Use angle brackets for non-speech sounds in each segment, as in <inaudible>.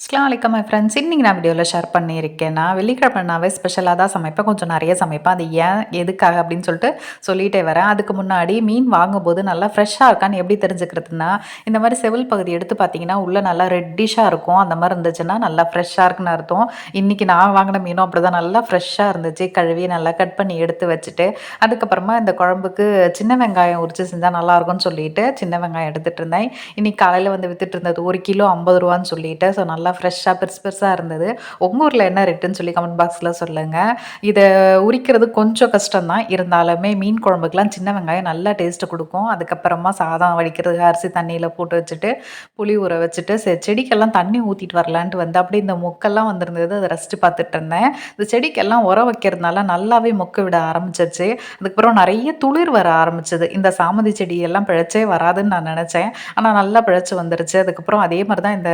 அஸ்லாம் வலைக்கம் my friends இன்றைக்கி நான் வீடியோவில் ஷேர் பண்ணியிருக்கேன். நான் வெள்ளிக்கிழமைனாவே ஸ்பெஷலாக தான் சமைப்பேன். கொஞ்சம் நிறைய சமைப்பேன். அது ஏன் எதுக்காக அப்படின்னு சொல்லிட்டு சொல்லிகிட்டே வரேன். அதுக்கு முன்னாடி மீன் வாங்கும்போது நல்லா ஃப்ரெஷ்ஷாக இருக்கான்னு எப்படி தெரிஞ்சுக்கிறதுனா இந்த மாதிரி செவில் பகுதி எடுத்து பார்த்தீங்கன்னா உள்ளே நல்லா ரெட்டிஷாக இருக்கும். அந்த மாதிரி இருந்துச்சுன்னா நல்லா ஃப்ரெஷ்ஷாக இருக்குன்னு அர்த்தம். இன்றைக்கி நான் வாங்கின மீனும் அப்படி தான் நல்லா ஃப்ரெஷ்ஷாக இருந்துச்சு. கழுவி நல்லா கட் பண்ணி எடுத்து வச்சுட்டு அதுக்கப்புறமா இந்த குழம்புக்கு சின்ன வெங்காயம் உரிச்சு செஞ்சால் நல்லாயிருக்கும்னு சொல்லிட்டு சின்ன வெங்காயம் எடுத்துகிட்டு இருந்தேன். இன்றைக்கி காலையில் வந்து விற்றுட்டு இருந்தது ஒரு கிலோ ஐம்பது ரூபான்னு சொல்லிட்டு ஸோ நல்லா நல்லா ஃப்ரெஷ்ஷாக பெருசு பெருசாக இருந்தது. உங்கள் ஊரில் என்ன ரேட்டுன்னு சொல்லி கமெண்ட் பாக்ஸில் சொல்லுங்கள் இதை உரிக்கிறது கொஞ்சம் கஷ்டம் தான் இருந்தாலுமே மீன் குழம்புக்கெலாம் சின்ன வெங்காயம் நல்லா டேஸ்ட்டு கொடுக்கும். அதுக்கப்புறமா சாதம் வடிக்கிறதுக்கு அரிசி தண்ணியில் போட்டு வச்சுட்டு புளி ஊற வச்சுட்டு செ செடிக்கெல்லாம் தண்ணி ஊற்றிட்டு வரலான்ட்டு வந்து அப்படியே இந்த மொக்கெல்லாம் வந்திருந்தது. அதை ரசித்து பார்த்துட்டு இருந்தேன். இந்த செடிக்கெல்லாம் உரம் வைக்கிறதுனால நல்லாவே மொக்க விட ஆரம்பிச்சிருச்சு. அதுக்கப்புறம் நிறைய துளிர் வர ஆரம்பிச்சது. இந்த சாமந்தி செடியெல்லாம் பிழைச்சே வராதுன்னு நான் நினச்சேன். ஆனால் நல்லா பிழைச்சி வந்துருச்சு. அதுக்கப்புறம் அதே மாதிரி தான் இந்த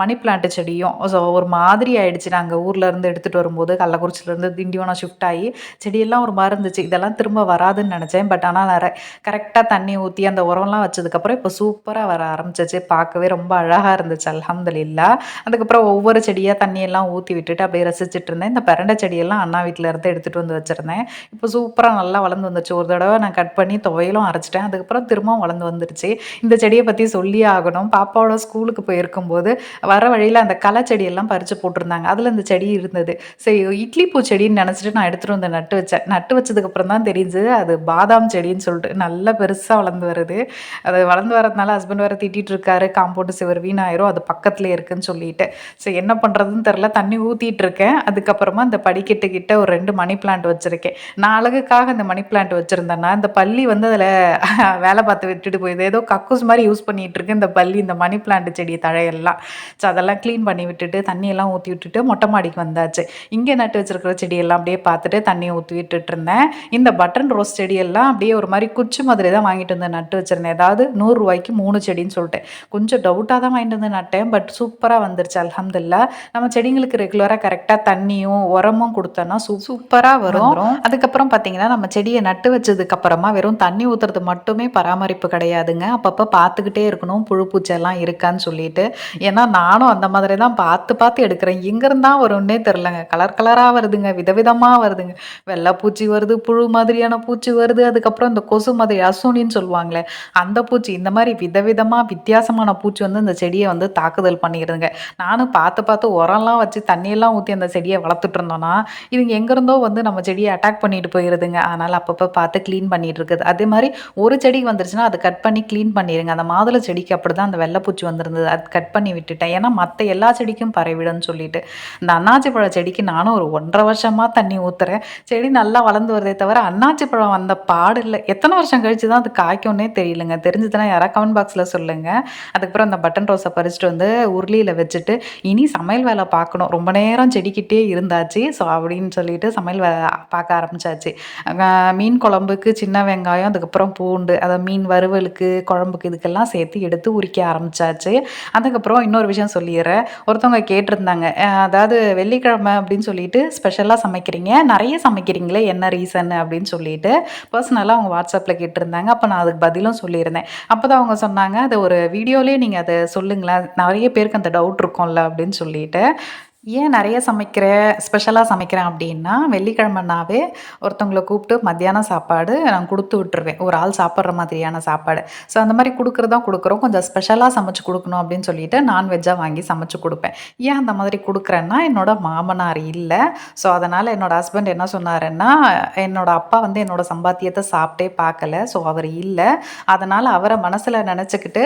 மணி பிளான்ட் செடியும். ஸோ ஒரு மாதிரி ஆயிடுச்சு. நாங்கள் ஊர்லேருந்து எடுத்துகிட்டு வரும்போது கள்ளக்குறிச்சியிலேருந்து திண்டிவனம் ஷிஃப்ட் ஆகி செடியெல்லாம் ஒரு மாதிரி இருந்துச்சு. இதெல்லாம் திரும்ப வராதுன்னு நினச்சேன். பட் ஆனால் நிறைய கரெக்டாக தண்ணி ஊற்றி அந்த உரம்லாம் வச்சதுக்கப்புறம் இப்போ சூப்பராக வர ஆரம்பிச்சிச்சு. பார்க்கவே ரொம்ப அழகாக இருந்துச்சு. அலமதுல்லா அதுக்கப்புறம் ஒவ்வொரு செடியாக தண்ணியெல்லாம் ஊற்றி விட்டுட்டு அப்படியே ரசிச்சுட்டு இருந்தேன். இந்த பரண்டை செடியெல்லாம் அண்ணா வீட்டில் இருந்து எடுத்துகிட்டு வந்து வச்சுருந்தேன். இப்போ சூப்பராக நல்லா வளர்ந்து வந்துச்சு. ஒரு தடவை நான் கட் பண்ணி துவையிலும் அரைச்சிட்டேன். அதுக்கப்புறம் திரும்பவும் வளர்ந்து வந்துருச்சு. இந்த செடியை பற்றி சொல்லியே ஆகணும். பாப்பாவோட ஸ்கூலுக்கு போயிருக்கும்போது வர வழியில் அந்த களை செடியெல்லாம் பறித்து போட்டிருந்தாங்க. அதில் இந்த செடி இருந்தது. சரி இட்லி பூ செடின்னு நினச்சிட்டு நான் எடுத்துகிட்டு வந்து நட்டு வச்சேன். நட்டு வச்சதுக்கப்புறம் தான் தெரிஞ்சு அது பாதாம் செடின்னு சொல்லிட்டு நல்லா பெருசாக வளர்ந்து வருது. அது வளர்ந்து வரதுனால ஹஸ்பண்ட் வேறு திட்டிகிட்டு இருக்காரு. காம்பவுண்டு சிவர் வீணாயிரும் அது பக்கத்துலேயே இருக்குன்னு சொல்லிட்டு. சரி என்ன பண்ணுறதுன்னு தெரில தண்ணி ஊற்றிட்டு இருக்கேன். அதுக்கப்புறமா அந்த படிக்கட்டு கிட்ட ஒரு ரெண்டு மணி பிளான்ட் வச்சுருக்கேன். நான் அழகுக்காக இந்த மணி பிளான்ட் வச்சுருந்தேன்னா இந்த பள்ளி வந்து அதில் <laughs> வேலை பார்த்து விட்டுட்டு போயிடுது. ஏதோ கக்கூஸ் மாதிரி யூஸ் பண்ணிகிட்டு இருக்கு இந்த பள்ளி இந்த மணி பிளான்ட் செடி தழையெல்லாம். ஸோ அதெல்லாம் அதெல்லாம் க்ளீன் பண்ணி விட்டுட்டு தண்ணியெல்லாம் ஊற்றி விட்டுட்டு மொட்டை மாடிக்கு வந்தாச்சு. இங்கே நட்டு வச்சுருக்கிற செடியெல்லாம் அப்படியே பார்த்துட்டு தண்ணியை ஊற்றி விட்டுட்டு இருந்தேன் இந்த பட்டன் ரோஸ் செடியெல்லாம் அப்படியே ஒரு மாதிரி குச்சி மாதிரி தான் வாங்கிட்டு வந்து நட்டு வச்சுருந்தேன். ஏதாவது நூறுரூவாய்க்கு மூணு செடின்னு சொல்லிட்டேன் கொஞ்சம் டவுட்டாக தான் வாங்கிட்டு வந்து நட்டேன் பட் சூப்பராக வந்துருச்சு அலமதுல்லா நம்ம செடிங்களுக்கு ரெகுலராக கரெக்டாக தண்ணியும் உரமும் கொடுத்தோன்னா சூப்பராக வரும். அதுக்கப்புறம் பார்த்தீங்கன்னா நம்ம செடியை நட்டு வச்சதுக்கப்புறமா வெறும் தண்ணி ஊற்றுறது மட்டுமே பராமரிப்பு கிடையாதுங்க. அப்பப்போ பார்த்துக்கிட்டே இருக்கணும் புழு பூச்செல்லாம் இருக்கான்னு சொல்லிட்டு. ஏன்னா நானும் அந்த மாதிரி தான் பார்த்து பார்த்து எடுக்கிறேன். எங்கேருந்தா வரும்னே தெரிலங்க கலர் கலராக வருதுங்க. விதவிதமாக வருதுங்க. வெள்ளை பூச்சி வருது புழு மாதிரியான பூச்சி வருது. அதுக்கப்புறம் இந்த கொசு மாதிரி அசூனின்னு சொல்லுவாங்களே அந்த பூச்சி இந்த மாதிரி விதவிதமாக வித்தியாசமான பூச்சி வந்து இந்த செடியை வந்து தாக்குதல் பண்ணிடுதுங்க. நானும் பார்த்து பார்த்து உரம்லாம் வச்சு தண்ணியெல்லாம் ஊற்றி அந்த செடியை வளர்த்துட்டு இருந்தோன்னா இதுங்க எங்கேருந்தோ வந்து நம்ம செடியை அட்டாக் பண்ணிட்டு போயிருதுங்க. அதனால் அப்பப்போ பார்த்து க்ளீன் பண்ணிகிட்டு இருக்குது. அதே மாதிரி ஒரு செடி வந்துருச்சுன்னா அதை கட் பண்ணி க்ளீன் பண்ணிடுங்க அந்த மாதுளை செடிக்கு அப்படி தான் அந்த வெள்ளைப்பூச்சி வந்திருந்தது. அது கட் பண்ணி விட்டுட்டேன். ஏன்னா மற்ற எல்லா செடிக்கும் பரவிடும்னு சொல்லிட்டு. இந்த அன்னாச்சி பழ செடிக்கு நானும் ஒரு ஒன்றரை வருஷமாக தண்ணி ஊற்றுறேன் செடி நல்லா வளர்ந்து வருதே தவிர அன்னாச்சி பழம் வந்த பாடு இல்லை. எத்தனை வருஷம் கழிச்சு தான் அது காய்க்கும்னே தெரியலங்க. தெரிஞ்சதுன்னா யாராவது கமெண்ட் பாக்ஸில் சொல்லுங்கள் அதுக்கப்புறம் அந்த பட்டன் ரோஸை பறிச்சுட்டு வந்து உருளியில் வச்சுட்டு இனி சமையல் வேலை பார்க்கணும். ரொம்ப நேரம் செடிக்கிட்டே இருந்தாச்சு. ஸோ அப்படின்னு சொல்லிட்டு சமையல் வேலை பார்க்க ஆரம்பிச்சாச்சு. மீன் குழம்புக்கு சின்ன வெங்காயம் அதுக்கப்புறம் பூண்டு அதை மீன் வறுவலுக்கு குழம்புக்கு இதுக்கெல்லாம் சேர்த்து எடுத்து உரிக்க ஆரம்பிச்சாச்சு. அதுக்கப்புறம் இன்னொரு விஷயம் சொல்லி சொல்லிடுறேன் ஒருத்தவங்க கேட்டிருந்தாங்க. அதாவது வெள்ளிக்கிழமை அப்படின்னு சொல்லிட்டு ஸ்பெஷலாக சமைக்கிறீங்க. நிறைய சமைக்கிறீங்களே என்ன ரீசன் அப்படின்னு சொல்லிட்டு பர்சனலாக அவங்க வாட்ஸ்அப்பில் கேட்டிருந்தாங்க. அப்போ நான் அதுக்கு பதிலும் சொல்லியிருந்தேன். அப்போ தான் அவங்க சொன்னாங்க அதை ஒரு வீடியோலேயே நீங்கள் அதை சொல்லுங்களேன். நிறைய பேருக்கு அந்த டவுட் இருக்கும்ல அப்படின்னு சொல்லிட்டு. ஏன் நிறைய சமைக்கிறேன் ஸ்பெஷலாக சமைக்கிறேன் அப்படின்னா வெள்ளிக்கிழமைனாவே ஒருத்தவங்களை கூப்பிட்டு மத்தியானம் சாப்பாடு நான் கொடுத்து விட்டுருவேன். ஒரு ஆள் சாப்பிட்ற மாதிரியான சாப்பாடு. ஸோ அந்த மாதிரி கொடுக்குறதான் கொடுக்குறோம். கொஞ்சம் ஸ்பெஷலாக சமைச்சு கொடுக்கணும் அப்படின்னு சொல்லிட்டு நான்வெஜ்ஜாக வாங்கி சமைச்சு கொடுப்பேன். ஏன் அந்த மாதிரி கொடுக்குறேன்னா என்னோட மாமனார் இல்லை. ஸோ அதனால் என்னோடய ஹஸ்பண்ட் என்ன சொன்னாருன்னா என்னோடய அப்பா வந்து என்னோடய சம்பாத்தியத்தை சாப்பிட்டே பார்க்கல. ஸோ அவர் இல்லை. அதனால் அவரை மனசில் நினச்சிக்கிட்டு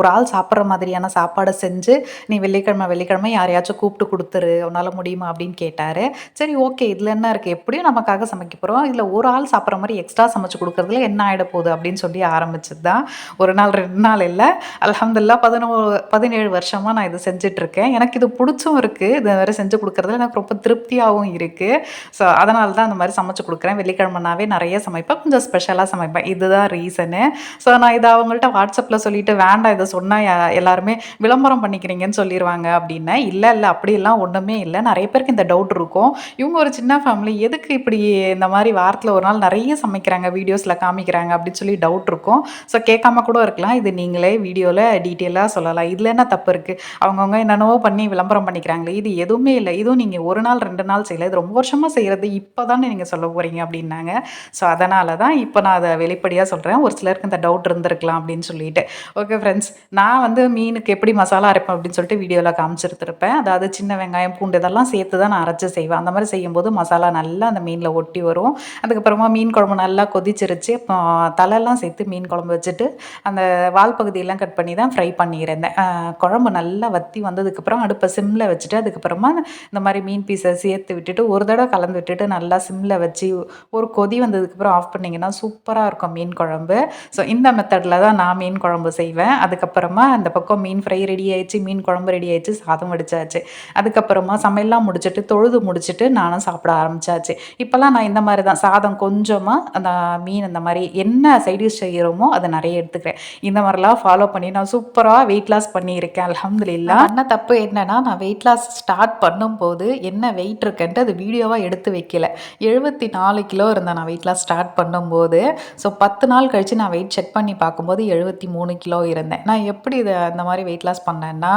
ஒரு ஆள் சாப்பிட்ற மாதிரியான சாப்பாடை செஞ்சு நீ வெள்ளிக்கிழமை வெள்ளிக்கிழமை யாரையாச்சும் கூப்பிட்டு கொடுத்து கொடுத்துரு உன்னால் முடியுமா? அப்படின்னு கேட்டார். சரி ஓகே. இதில் என்ன இருக்குது எப்படியும் நமக்காக சமைக்க போகிறோம் இதில் ஒரு ஆள் சாப்பிட்ற மாதிரி எக்ஸ்ட்ரா சமைச்சு கொடுக்குறதுல என்ன ஆகிட போகுது அப்படின்னு சொல்லி ஆரம்பிச்சது தான் ஒரு நாள் ரெண்டு நாள் இல்லை. அலமதுல்லா பதினோ பதினேழு வருஷமாக நான் இதை செஞ்சிட்ருக்கேன். எனக்கு இது பிடிச்சும் இருக்குது இது வேறு செஞ்சு கொடுக்குறதுல எனக்கு ரொம்ப திருப்தியாகவும் இருக்குது ஸோ அதனால தான் அந்த மாதிரி சமைச்சு கொடுக்குறேன். வெள்ளிக்கிழமைனாவே நிறைய சமைப்பேன். கொஞ்சம் ஸ்பெஷலாக சமைப்பேன். இதுதான் ரீசனு ஸோ நான் இதை அவங்கள்ட்ட வாட்ஸ்அப்பில் சொல்லிட்டு வேண்டாம் இதை சொன்னால் எல்லாருமே விளம்பரம் பண்ணிக்கிறீங்கன்னு சொல்லிடுவாங்க அப்படின்னு. இல்லை இல்லை. அப்படியெல்லாம் ஒன்றுமே இல்லை. நிறைய பேருக்கு இந்த டவுட் இருக்கும். இவங்க ஒரு சின்ன ஃபேமிலி எதுக்கு இப்படி இந்த மாதிரி வாரத்தில் ஒரு நாள் நிறைய சமைக்கிறாங்க வீடியோஸில் காமிக்கிறாங்க அப்படின்னு சொல்லி டவுட் இருக்கும். ஸோ கேட்காம கூட இருக்கலாம். இது நீங்களே வீடியோவில் டீட்டெயிலாக சொல்லலாம். இதில் என்ன தப்பு இருக்குது அவங்கவுங்க என்னென்னவோ பண்ணி விளம்பரம் பண்ணிக்கிறாங்களே இது எதுவுமே இல்லை. இதுவும் நீங்கள் ஒரு நாள் ரெண்டு நாள் செய்யலை. இது ரொம்ப வருஷமாக செய்கிறது இப்போ தானே நீங்கள் சொல்ல போகிறீங்க அப்படின்னாங்க. ஸோ அதனால தான் இப்போ நான் அதை வெளிப்படையாக சொல்கிறேன் ஒரு சிலருக்கு இந்த டவுட் இருந்திருக்கலாம் அப்படின்னு சொல்லிட்டு. ஓகே ஃப்ரெண்ட்ஸ் நான் வந்து மீனுக்கு எப்படி மசாலா அரைப்பேன் அப்படின்னு சொல்லிட்டு வீடியோவில் காமிச்சிருந்துருப்பேன். அதாவது சின்ன வெங்காயம் பூண்டு இதெல்லாம் சேர்த்து தான் நான் அரைச்சி செய்வேன். அந்த மாதிரி செய்யும்போது மசாலா நல்லா அந்த மீனில் ஒட்டி வரும். அதுக்கப்புறமா மீன் குழம்பு நல்லா கொதிச்சிருச்சு. இப்போ தலையெல்லாம் சேர்த்து மீன் குழம்பு வச்சுட்டு அந்த வால் பகுதியெல்லாம் கட் பண்ணி தான் ஃப்ரை பண்ணியிருந்தேன். குழம்பு நல்லா வத்தி வந்ததுக்கப்புறம் அடுப்பை சிம்மில் வச்சுட்டு அதுக்கப்புறமா இந்த மாதிரி மீன் பீஸை சேர்த்து விட்டுட்டு ஒரு தடவை கலந்து விட்டுட்டு நல்லா சிம்மில் வச்சு ஒரு கொதி வந்ததுக்கப்புறம் ஆஃப் பண்ணிங்கன்னா சூப்பராக இருக்கும் மீன் குழம்பு. ஸோ இந்த மெத்தடில் தான் நான் மீன் குழம்பு செய்வேன். அதுக்கப்புறமா அந்த பக்கம் மீன் ஃப்ரை ரெடி ஆயிடுச்சு மீன் குழம்பு ரெடி ஆயிடுச்சு சாதம் வடிச்சாச்சு. அதுக்கப்புறமா சமையல்லாம் முடிச்சுட்டு தொழுது முடிச்சுட்டு நானும் சாப்பிட ஆரம்பிச்சாச்சு. இப்போல்லாம் நான் இந்த மாதிரி தான். சாதம் கொஞ்சமாக அந்த மீன் இந்த மாதிரி என்ன சைடிஷ் செய்கிறோமோ அதை நிறைய எடுத்துக்கிறேன். இந்த மாதிரிலாம் ஃபாலோ பண்ணி நான் சூப்பராக வெயிட் லாஸ் பண்ணியிருக்கேன் அலமதுல்லா என்ன தப்பு என்னன்னா நான் வெயிட் லாஸ் ஸ்டார்ட் பண்ணும்போது என்ன வெயிட் இருக்குன்ட்டு அது வீடியோவாக எடுத்து வைக்கல. எழுபத்தி நாலு கிலோ இருந்தேன் நான் வெயிட் லாஸ் ஸ்டார்ட் பண்ணும்போது. ஸோ பத்து நாள் கழித்து நான் வெயிட் செக் பண்ணி பார்க்கும்போது எழுபத்தி மூணு கிலோ இருந்தேன். நான் எப்படி இதை அந்த மாதிரி வெயிட் லாஸ் பண்ணேன்னா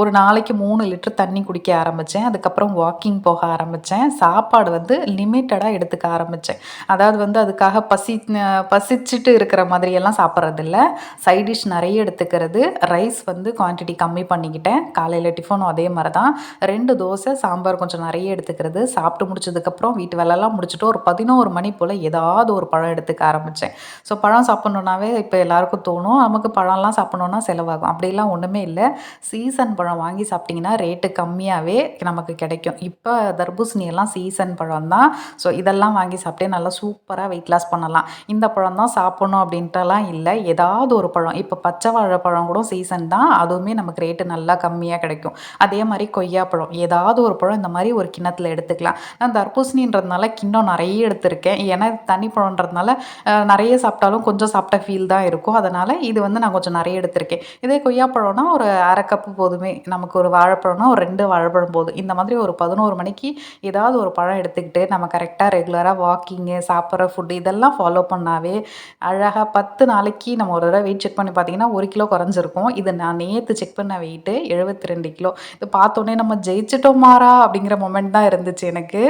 ஒரு நாளைக்கு மூணு லிட்டர் தண்ணி குடிக்க ஆரம்பித்தேன் அதுக்கப்புறம் வாக்கிங் போக ஆரம்பித்தேன் சாப்பாடு வந்து லிமிட்டடாக எடுத்துக்க ஆரம்பித்தேன் அதாவது வந்து அதுக்காக பசி பசிச்சுட்டு இருக்கிற மாதிரியெல்லாம் சாப்பிட்றதில்ல. சைட் டிஷ் நிறைய எடுத்துக்கிறது. ரைஸ் வந்து குவான்டிட்டி கம்மி பண்ணிக்கிட்டேன். காலையில் டிஃபனும் அதே மாதிரி தான் ரெண்டு தோசை சாம்பார் கொஞ்சம் நிறைய எடுத்துக்கிறது. சாப்பிட்டு முடிச்சதுக்கப்புறம் வீட்டு வேலைலாம் முடிச்சுட்டு ஒரு பதினோரு மணி போல் ஏதாவது ஒரு பழம் எடுத்துக்க ஆரம்பித்தேன் ஸோ பழம் சாப்பிட்ணுன்னாவே இப்போ எல்லாருக்கும் தோணும். நமக்கு பழம்லாம் சாப்பிட்ணுன்னா செலவாகும். அப்படிலாம் ஒன்றுமே இல்லை. சீசன் பழம் வாங்கி சாப்பிட்டிங்கன்னா ரேட்டு கம்மியாகவே நமக்கு கிடைக்கும். இப்போ தர்பூசணி எல்லாம் சீசன் பழம் தான். ஸோ இதெல்லாம் வாங்கி சாப்பிட்டே நல்லா சூப்பராக வெயிட் லாஸ் பண்ணலாம். இந்த பழம் தான் சாப்பிட்ணும் அப்படின்ட்டுலாம் இல்லை. ஏதாவது ஒரு பழம். இப்போ பச்சை வாழைப்பழம் கூட சீசன் தான். அதுவுமே நமக்கு ரேட்டு நல்லா கம்மியாக கிடைக்கும். அதே மாதிரி கொய்யாப்பழம் ஏதாவது ஒரு பழம் இந்த மாதிரி ஒரு கிண்ணத்தில் எடுத்துக்கலாம். நான் தர்பூசணின்றதுனால கிண்ணம் நிறைய எடுத்திருக்கேன். ஏன்னா தனி பழன்றதுனால நிறைய சாப்பிட்டாலும் கொஞ்சம் சாப்பிட்ட ஃபீல் தான் இருக்கும். அதனால் இது வந்து நான் கொஞ்சம் நிறைய எடுத்திருக்கேன். இதே கொய்யாப்பழம்னா ஒரு அரை கப்பு போதுமே. நமக்கு ஒரு வாழைப்பழம்னா ஒரு ரெண்டு வாழைப்பழம் போதும் இந்த மாதிரி ஒரு பதினோரு மணிக்கு ஏதாவது ஒரு பழம் எடுத்துக்கிட்டு நம்ம கரெக்டாக ரெகுலராக வாக்கிங்கு சாப்பிட்ற ஃபுட்டு இதெல்லாம் ஃபாலோ பண்ணாவே அழகாக பத்து நாளைக்கு நம்ம ஒரு தடவை வெயிட் செக் பண்ணி பார்த்தீங்கன்னா ஒரு கிலோ குறைஞ்சிருக்கும். இது நான் நேற்று செக் பண்ண வெயிட்டு எழுபத்தி ரெண்டு கிலோ. இது பார்த்தோன்னே நம்ம ஜெயிச்சிட்டோம் மாறா அப்படிங்கிற மொமெண்ட் தான் இருந்துச்சு எனக்கு.